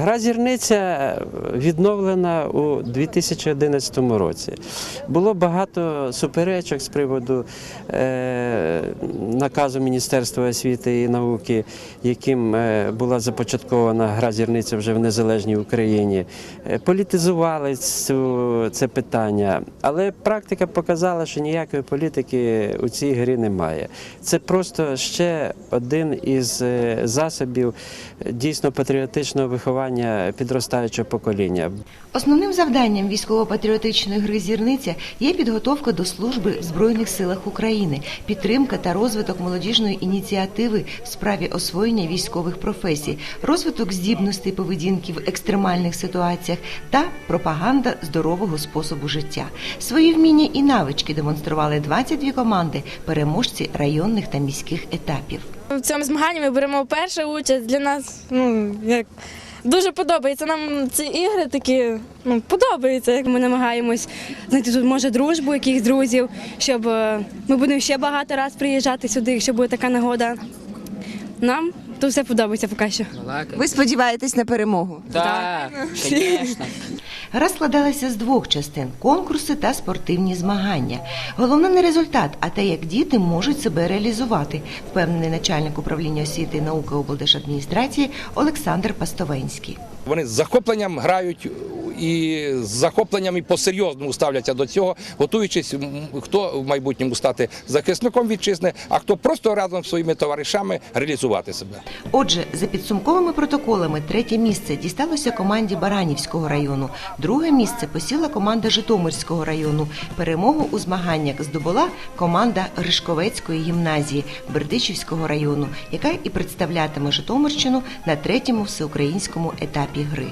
Гра зірниця відновлена у 2011 році. Було багато суперечок з приводу е, наказу Міністерства освіти і науки, яким е, була започаткована гра зірниця вже в незалежній Україні. Е, Політизували це питання, але практика показала, що ніякої політики у цій грі немає. Це просто ще один із е, засобів е, дійсно патріотичного виховання підростаючого покоління. Основним завданням військово-патріотичної гри зірниця є підготовка до служби в Збройних силах України, підтримка та розвиток молодіжної ініціативи в справі освоєння військових професій, розвиток здібностей поведінки в екстремальних ситуаціях та пропаганда здорового способу життя. Свої вміння і навички демонстрували 22 команди, переможці районних та міських етапів. В цьому змаганні ми беремо першу участь. Для нас ну, як, дуже подобається. Нам ці ігри такі ну, подобаються, як ми намагаємось знайти тут, може, дружбу, якихось друзів, щоб е, ми будемо ще багато раз приїжджати сюди, якщо буде така нагода. Нам тут все подобається поки що. Ви сподіваєтесь на перемогу? Так, звісно. Гра складалася з двох частин конкурси та спортивні змагання. Головне не результат, а те, як діти можуть себе реалізувати, впевнений начальник управління освіти і науки облдержадміністрації Олександр Пастовенський. Вони з захопленням грають і з захопленням і по-серйозному ставляться до цього, готуючись, хто в майбутньому стати захисником вітчизни, а хто просто разом з своїми товаришами реалізувати себе. Отже, за підсумковими протоколами, третє місце дісталося команді Баранівського району, друге місце посіла команда Житомирського району. Перемогу у змаганнях здобула команда Гришковецької гімназії Бердичівського району, яка і представлятиме Житомирщину на третьому всеукраїнському етапі гри.